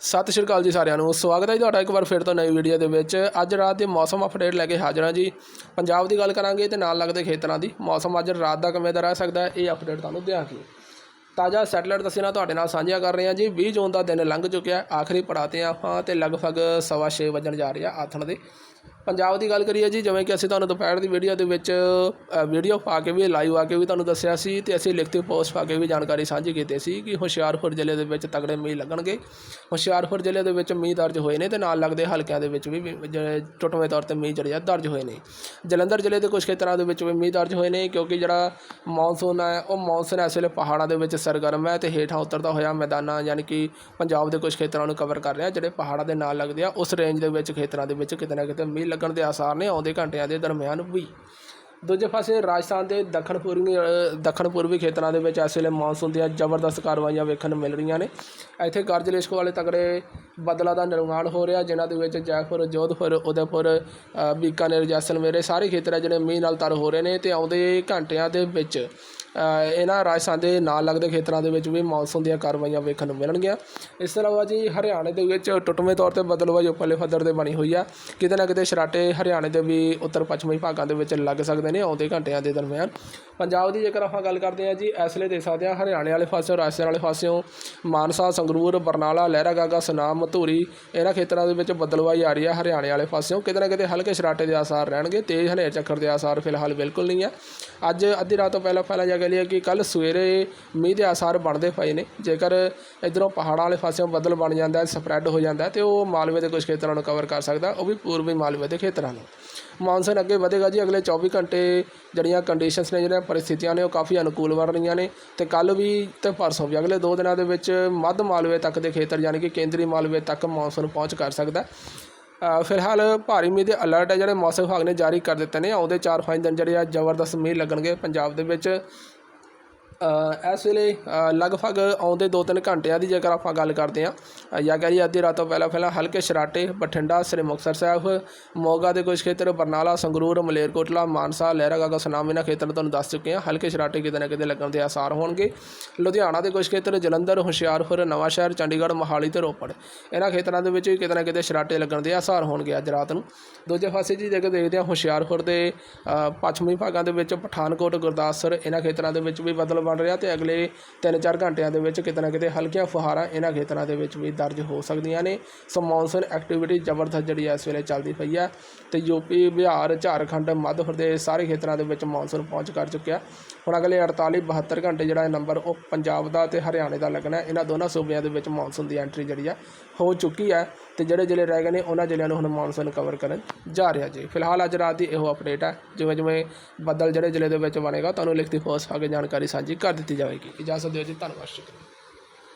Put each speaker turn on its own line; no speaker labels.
ਸਤਿ ਸ਼੍ਰੀ ਅਕਾਲ ਜੀ ਸਾਰਿਆਂ ਨੂੰ। ਸਵਾਗਤ ਹੈ ਜੀ ਤੁਹਾਡਾ ਇੱਕ ਵਾਰ ਫਿਰ ਤੋਂ ਨਵੀਂ ਵੀਡੀਓ ਦੇ ਵਿੱਚ। ਅੱਜ ਰਾਤ ਦੇ ਮੌਸਮ ਅਪਡੇਟ ਲੈ ਕੇ ਹਾਜ਼ਰ ਹਾਂ ਜੀ। ਪੰਜਾਬ ਦੀ ਗੱਲ ਕਰਾਂਗੇ ਤੇ ਨਾਲ ਲੱਗਦੇ ਖੇਤਰਾਂ ਦੀ। ਮੌਸਮ ਅੱਜ ਰਾਤ ਦਾ ਕਿਵੇਂ ਦਾ ਰਹਿ ਸਕਦਾ ਹੈ, ਇਹ ਅਪਡੇਟ ਤੁਹਾਨੂੰ ਦਿਆਂਗੇ ਤਾਜ਼ਾ ਸੈਟਲਾਈਟ ਤਸਵੀਰਾਂ ਤੁਹਾਡੇ ਨਾਲ ਸਾਂਝੀਆਂ ਕਰ ਰਹੇ ਹਾਂ ਜੀ। 20 ਜੂਨ ਦਾ ਦਿਨ ਲੰਘ ਚੁੱਕਿਆ ਆਖਰੀ ਪੜਾਅ ਤੇ ਆਪਾਂ ਤੇ ਲਗਭਗ ਸਵਾ ਛੇ ਵੱਜਣ ਜਾ ਰਿਹਾ ਆਥਣ ਦੇ। ਪੰਜਾਬ ਦੀ ਗੱਲ ਕਰੀਏ ਜੀ, ਜਿਵੇਂ ਕਿ ਅਸੀਂ ਤੁਹਾਨੂੰ ਦੁਪਹਿਰ ਦੀ ਵੀਡੀਓ ਦੇ ਵਿੱਚ ਵੀਡੀਓ ਪਾ ਕੇ ਵੀ ਲਾਈਵ ਆ ਕੇ ਵੀ ਤੁਹਾਨੂੰ ਦੱਸਿਆ ਸੀ ਤੇ ਅਸੀਂ ਲਿਖਤੀ ਪੋਸਟ ਪਾ ਕੇ ਵੀ ਜਾਣਕਾਰੀ ਸਾਂਝੀ ਕੀਤੀ ਸੀ ਕਿ ਹੁਸ਼ਿਆਰਪੁਰ ਜ਼ਿਲ੍ਹੇ ਦੇ ਵਿੱਚ ਤਗੜੇ ਮੀਂਹ ਲੱਗਣਗੇ। ਹੁਸ਼ਿਆਰਪੁਰ ਜ਼ਿਲ੍ਹੇ ਦੇ ਵਿੱਚ ਮੀਂਹ ਦਰਜ ਹੋਏ ਨੇ ਤੇ ਨਾਲ ਲੱਗਦੇ ਹਲਕਿਆਂ ਦੇ ਵਿੱਚ ਵੀ ਮੀਂਹ ਟੁੱਟਵੇਂ ਤੌਰ ਤੇ ਮੀਂਹ ਜਿਹੜੇ ਆ, ਦਰਜ ਹੋਏ ਨੇ। ਜਲੰਧਰ ਜ਼ਿਲ੍ਹੇ ਦੇ ਕੁਝ ਖੇਤਰਾਂ ਦੇ ਵਿੱਚ ਵੀ ਮੀਂਹ ਦਰਜ ਹੋਏ ਨੇ ਕਿਉਂਕਿ ਜਿਹੜਾ ਮੌਨਸੂਨ ਹੈ, ਉਹ ਮੌਨਸੂਨ ਇਸ ਵੇਲੇ ਪਹਾੜਾਂ ਦੇ ਵਿੱਚ ਸਰਗਰਮ ਹੈ ਤੇ ਹੇਠਾਂ ਉਤਰਦਾ ਹੋਇਆ ਮੈਦਾਨਾਂ ਯਾਨੀ ਕਿ ਪੰਜਾਬ ਦੇ ਕੁਝ ਖੇਤਰਾਂ ਨੂੰ ਕਵਰ ਕਰ ਰਿਹਾ, ਜਿਹੜੇ ਪਹਾੜਾਂ ਦੇ ਨਾਲ ਲੱਗਦੇ ਆ, ਉਸ ਰੇਂਜ ਦੇ ਵਿੱਚ ਖੇਤਰਾਂ ਦੇ ਵਿੱਚ ਕਿਤੇ ਨਾ ਕਿਤੇ ਮੀਂਹ ਲੱਗਣ ਦੇ ਆਸਾਰ ਨੇ ਆਉਂਦੇ ਘੰਟਿਆਂ ਦੇ ਦਰਮਿਆਨ ਵੀ। ਦੂਜੇ ਪਾਸੇ ਰਾਜਸਥਾਨ ਦੇ ਦੱਖਣ ਪੂਰਬੀ ਦੱਖਣ ਪੂਰਬੀ ਖੇਤਰਾਂ ਦੇ ਵਿੱਚ ਇਸ ਵੇਲੇ ਮੌਨਸੂਨ ਦੀਆਂ ਜ਼ਬਰਦਸਤ ਕਾਰਵਾਈਆਂ ਵੇਖਣ ਨੂੰ ਮਿਲ ਰਹੀਆਂ ਨੇ। ਇੱਥੇ ਗਰਜ ਲਿਸ਼ਕ ਵਾਲੇ ਤਕੜੇ ਬੱਦਲਾਂ ਦਾ ਨਿਰਮਾਣ ਹੋ ਰਿਹਾ, ਜਿਨ੍ਹਾਂ ਦੇ ਵਿੱਚ ਜੈਪੁਰ ਜੋਧਪੁਰ, ਉਦੈਪੁਰ ਬੀਕਾਨੇਰ, ਜੈਸਲਮੇਰ, ਇਹ ਸਾਰੇ ਖੇਤਰ ਹੈ ਜਿਹੜੇ ਮੀਂਹ ਨਾਲ ਤਰ ਹੋ ਰਹੇ ਨੇ ਤੇ ਆਉਂਦੇ ਘੰਟਿਆਂ ਦੇ ਵਿੱਚ ਇਹਨਾਂ ਰਾਜਸਥਾਨ ਦੇ ਨਾਲ ਲੱਗਦੇ ਖੇਤਰਾਂ ਦੇ ਵਿੱਚ ਵੀ ਮੌਨਸੂਨ ਦੀਆਂ ਕਾਰਵਾਈਆਂ ਵੇਖਣ ਨੂੰ ਮਿਲਣਗੀਆਂ। ਇਸ ਤੋਂ ਇਲਾਵਾ ਜੀ, ਹਰਿਆਣੇ ਦੇ ਵਿੱਚ ਟੁੱਟਵੇਂ ਤੌਰ ਤੇ ਬਦਲਵਾਈ ਉੱਪਰਲੇ ਪੱਧਰ ਤੇ ਬਣੀ ਹੋਈ ਆ। ਕਿਤੇ ਨਾ ਕਿਤੇ ਸ਼ਰਾਟੇ ਹਰਿਆਣੇ ਦੇ ਵੀ ਉੱਤਰ ਪੱਛਮੀ ਭਾਗਾਂ ਦੇ ਵਿੱਚ ਲੱਗ ਸਕਦੇ ਨੇ ਆਉਂਦੇ ਘੰਟਿਆਂ ਦੇ ਦਰਮਿਆਨ। ਪੰਜਾਬ ਦੀ ਜੇਕਰ ਆਪਾਂ ਗੱਲ ਕਰਦੇ ਹਾਂ ਜੀ, ਇਸ ਲਈ ਦੇਖ ਸਕਦੇ ਹਾਂ ਹਰਿਆਣੇ ਵਾਲੇ ਪਾਸਿਓਂ, ਰਾਜਸਥਾਨ ਵਾਲੇ ਪਾਸਿਓਂ ਮਾਨਸਾ, ਸੰਗਰੂਰ, ਬਰਨਾਲਾ, ਲਹਿਰਾਗਾਗਾ, ਸੁਨਾਮ ਧੂਰੀ, ਇਹਨਾਂ ਖੇਤਰਾਂ ਦੇ ਵਿੱਚ ਬਦਲਵਾਈ ਆ ਰਹੀ ਹੈ ਹਰਿਆਣੇ ਵਾਲੇ ਪਾਸਿਓਂ। ਕਿਤੇ ਨਾ ਕਿਤੇ ਹਲਕੇ ਸ਼ਰਾਟੇ ਦੇ ਆਸਾਰ ਰਹਿਣਗੇ, ਤੇਜ਼ ਹਨੇਰ ਚੱਕਰ ਦੇ ਆਸਾਰ ਫਿਲਹਾਲ ਬਿਲਕੁਲ ਨਹੀਂ ਹੈ ਅੱਜ ਅੱਧੀ ਰਾਤ ਤੋਂ ਪਹਿਲਾਂ ਪਹਿਲਾਂ ਜਾ ਕੇ ਲਿਆ ਕਿ ਕੱਲ ਸਵੇਰੇ ਮੀਂਹ ਦੇ ਆਸਾਰ ਬਣਦੇ ਪਏ ਨੇ। ਜੇਕਰ ਇਧਰੋਂ ਪਹਾੜਾਂ ਵਾਲੇ ਪਾਸਿਓਂ ਬੱਦਲ ਬਣ ਜਾਂਦਾ ਹੈ ਸਪਰੈਡ ਹੋ ਜਾਂਦਾ ਹੈ ਤੇ ਉਹ ਮਾਲਵੇ ਦੇ ਕੁਝ ਖੇਤਰਾਂ ਨੂੰ ਕਵਰ ਕਰ ਸਕਦਾ, ਉਹ ਵੀ ਪੂਰਬੀ ਮਾਲਵੇ ਦੇ ਖੇਤਰਾਂ ਨੂੰ। ਮੌਨਸੂਨ ਅੱਗੇ ਵਧੇਗਾ ਜੀ, ਅਗਲੇ 24 ਘੰਟੇ ਜਿਹੜੀਆਂ ਕੰਡੀਸ਼ਨਸ ਨੇ, ਜਿਹੜੀਆਂ ਪਰਿਸਥਿਤੀਆਂ ਨੇ, ਉਹ ਕਾਫੀ ਅਨੁਕੂਲ ਬਣ ਰਹੀਆਂ ਨੇ। ਤੇ ਕੱਲ ਵੀ ਤੇ ਪਰਸੋਂ ਵੀ, ਅਗਲੇ ਦੋ ਦਿਨਾਂ ਦੇ ਵਿੱਚ ਮੱਧ ਮਾਲਵੇ ਤੱਕ ਦੇ ਖੇਤਰ, ਯਾਨੀ ਕਿ ਕੇਂਦਰੀ ਮਾਲਵੇ ਤੱਕ ਮੌਨਸੂਨ ਪਹੁੰਚ ਕਰ ਸਕਦਾ। ਫਿਲਹਾਲ ਭਾਰੀ ਮੀਂਹ ਦੇ ਅਲਰਟ ਹੈ ਜਿਹੜੇ ਮੌਸਮ ਵਿਭਾਗ ਨੇ ਜਾਰੀ ਕਰ ਦਿੱਤੇ ਨੇ। ਆਉਂਦੇ 4-5 ਦਿਨ ਜਿਹੜੇ ਆ ਜ਼ਬਰਦਸਤ ਮੀਂਹ ਲੱਗਣਗੇ ਪੰਜਾਬ ਦੇ ਵਿੱਚ। ਇਸ ਵੇਲੇ ਲਗਭਗ ਆਉਂਦੇ 2-3 ਘੰਟਿਆਂ ਦੀ ਜੇਕਰ ਆਪਾਂ ਗੱਲ ਕਰਦੇ ਹਾਂ ਜਾਂ ਕਹ ਜੀ ਅੱਧੀ ਰਾਤ ਤੋਂ ਪਹਿਲਾਂ ਪਹਿਲਾਂ ਹਲਕੇ ਸ਼ਰਾਟੇ, ਬਠਿੰਡਾ, ਸ੍ਰੀ ਮੁਕਤਸਰ ਸਾਹਿਬ, ਮੋਗਾ ਦੇ ਕੁਝ ਖੇਤਰ, ਬਰਨਾਲਾ, ਸੰਗਰੂਰ ਮਲੇਰਕੋਟਲਾ ਮਾਨਸਾ ਲਹਿਰਾਗਾਗਾ ਸੁਨਾਮ ਇਹਨਾਂ ਖੇਤਰ ਤੁਹਾਨੂੰ ਦੱਸ ਚੁੱਕੇ ਹਾਂ। ਹਲਕੇ ਸ਼ਰਾਟੇ ਕਿਤੇ ਨਾ ਕਿਤੇ ਲੱਗਣ ਦੇ ਆਸਾਰ ਹੋਣਗੇ। ਲੁਧਿਆਣਾ ਦੇ ਕੁਝ ਖੇਤਰ, ਜਲੰਧਰ, ਹੁਸ਼ਿਆਰਪੁਰ, ਨਵਾਂਸ਼ਹਿਰ, ਚੰਡੀਗੜ੍ਹ, ਮੋਹਾਲੀ ਤੇ ਰੋਪੜ, ਇਹਨਾਂ ਖੇਤਰਾਂ ਦੇ ਵਿੱਚ ਵੀ ਕਿਤੇ ਨਾ ਕਿਤੇ ਸ਼ਰਾਟੇ ਲੱਗਣ ਦੇ ਆਸਾਰ ਹੋਣਗੇ ਅੱਜ ਰਾਤ ਨੂੰ। ਦੂਜੇ ਪਾਸੇ ਜੀ ਜੇਕਰ ਦੇਖਦੇ ਹਾਂ, ਹੁਸ਼ਿਆਰਪੁਰ ਦੇ ਪੱਛਮੀ ਭਾਗਾਂ ਦੇ ਵਿੱਚ ਪਠਾਨਕੋਟ, ਗੁਰਦਾਸਪੁਰ, ਇਹਨਾਂ ਖੇਤਰਾਂ ਦੇ ਵਿੱਚ ਵੀ ਮਤਲਬ ਬਣ ਰਿਹਾ ਤੇ ਅਗਲੇ 3-4 ਘੰਟਿਆਂ ਦੇ ਵਿੱਚ ਕਿਤੇ ਨਾ ਕਿਤੇ ਹਲਕੀਆਂ ਫੁਹਾਰਾਂ ਇਹਨਾਂ ਖੇਤਰਾਂ ਦੇ ਵਿੱਚ ਵੀ ਦਰਜ ਹੋ ਸਕਦੀਆਂ ਨੇ। ਸੋ ਮੌਨਸੂਨ ਐਕਟੀਵਿਟੀ ਜ਼ਬਰਦਸਤ ਜਿਹੜੀ ਹੈ ਇਸ ਵੇਲੇ ਚੱਲਦੀ ਪਈ ਹੈ ਤੇ ਯੂਪੀ ਬਿਹਾਰ, ਝਾਰਖੰਡ, ਮੱਧ ਪ੍ਰਦੇਸ਼ ਸਾਰੇ ਖੇਤਰਾਂ ਦੇ ਵਿੱਚ ਮੌਨਸੂਨ ਪਹੁੰਚ ਕਰ ਚੁੱਕਿਆ ਹੁਣ ਅਗਲੇ 48 72 ਘੰਟੇ ਜਿਹੜਾ ਇਹ ਨੰਬਰ ਉਹ ਪੰਜਾਬ ਦਾ ਤੇ ਹਰਿਆਣੇ ਦਾ ਲੱਗਣਾ ਇਹਨਾਂ ਦੋਨਾਂ ਸੂਬਿਆਂ ਦੇ ਵਿੱਚ ਮੌਨਸੂਨ ਦੀ ਐਂਟਰੀ ਜਿਹੜੀ ਆ ਹੋ ਚੁੱਕੀ ਹੈ। ਤੇ ਜਿਹੜੇ ਜ਼ਿਲ੍ਹੇ ਰਹਿ ਗਏ ਨੇ, ਉਹਨਾਂ ਜ਼ਿਲ੍ਹਿਆਂ ਨੂੰ ਹੁਣ ਮੌਨਸੂਨ ਕਵਰ ਕਰਨ ਜਾ ਰਿਹਾ ਜੀ। ਫਿਲਹਾਲ ਅੱਜ ਰਾਤ ਦੀ ਇਹੋ ਅਪਡੇਟ ਹੈ। ਜਿਵੇਂ ਜਿਵੇਂ ਬੱਦਲ ਜਿਹੜੇ ਜ਼ਿਲ੍ਹੇ ਦੇ ਵਿੱਚ ਬਣੇਗਾ, ਤੁਹਾਨੂੰ ਲਿਖਤੀ ਪੋਸਟ ਪਾ ਜਾਣਕਾਰੀ ਸਾਂਝੀ ਕਰ ਦਿੱਤੀ ਜਾਵੇਗੀ। ਇਜਾਜ਼ਤ ਦਿਓ ਜੀ, ਧੰਨਵਾਦ, ਸ਼ੁਕਰੀਆ।